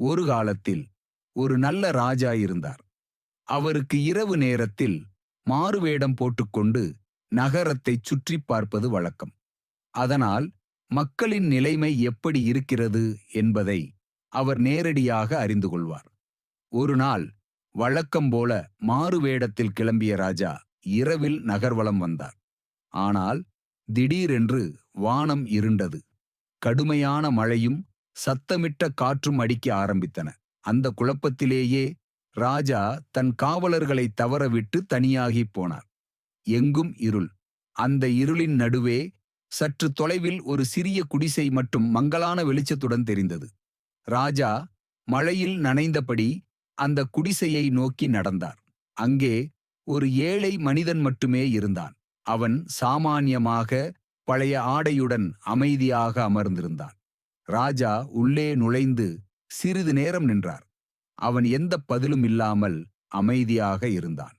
ஒரு காலத்தில் ஒரு நல்ல ராஜா இருந்தார். அவருக்கு இரவு நேரத்தில் மாறுவேடம் போட்டுக்கொண்டு நகரத்தை சுற்றி பார்ப்பது வழக்கம். அதனால் மக்களின் நிலைமை எப்படி இருக்கிறது என்பதை அவர் நேரடியாக அறிந்து கொள்வார். ஒரு நாள் வழக்கம் போல மாறுவேடத்தில் கிளம்பிய ராஜா இரவில் நகர்வலம் வந்தார். ஆனால் திடீரென்று வானம் இருண்டது. கடுமையான மழையும் சத்தமிட்ட காற்றும் அடிக்க ஆரம்பித்தன. அந்த குழப்பத்திலேயே ராஜா தன் காவலர்களை தவறவிட்டு தனியாகிப் போனார். எங்கும் இருள். அந்த இருளின் நடுவே சற்று தொலைவில் ஒரு சிறிய குடிசை மற்றும் மங்கலான வெளிச்சத்துடன் தெரிந்தது. ராஜா மழையில் நனைந்தபடி அந்த குடிசையை நோக்கி நடந்தார். அங்கே ஒரு ஏழை மனிதன் மட்டுமே இருந்தான். அவன் சாமானியமாக பழைய ஆடையுடன் அமைதியாக அமர்ந்திருந்தான். ராஜா உள்ளே நுழைந்து சிறிது நேரம் நின்றார். அவன் எந்த பதிலும் இல்லாமல் அமைதியாக இருந்தான்.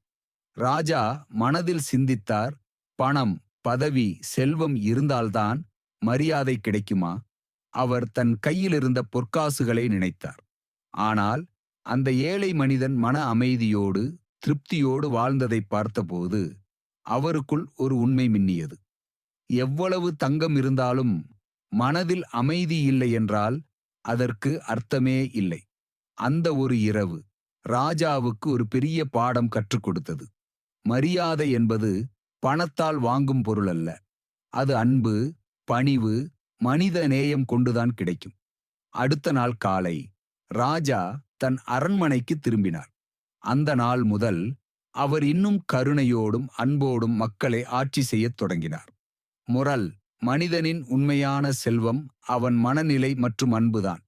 ராஜா மனதில் சிந்தித்தார் பணம் பதவி செல்வம் இருந்தால்தான் மரியாதை கிடைக்குமா? அவர் தன் கையில் இருந்த பொற்காசுகளை நினைத்தார். ஆனால் அந்த ஏழை மனிதன் மன அமைதியோடு திருப்தியோடு வாழ்ந்ததை பார்த்தபோது அவருக்குள் ஒரு உண்மை மின்னியது. எவ்வளவு தங்கம் இருந்தாலும் மனதில் அமைதி இல்லை என்றால் அதற்கு அர்த்தமே இல்லை. அந்த ஒரு இரவு ராஜாவுக்கு ஒரு பெரிய பாடம் கற்றுக் கொடுத்தது. மரியாதை என்பது பணத்தால் வாங்கும் பொருள் அல்ல. அது அன்பு பணிவு மனித நேயம் கொண்டுதான் கிடைக்கும். அடுத்த நாள் காலை ராஜா தன் அரண்மனைக்கு திரும்பினார். அந்த நாள் முதல் அவர் இன்னும் கருணையோடும் அன்போடும் மக்களை ஆட்சி செய்யத் தொடங்கினார். முரல் மனிதனின் உண்மையான செல்வம் அவன் மனநிலை மற்றும் அன்புதான்.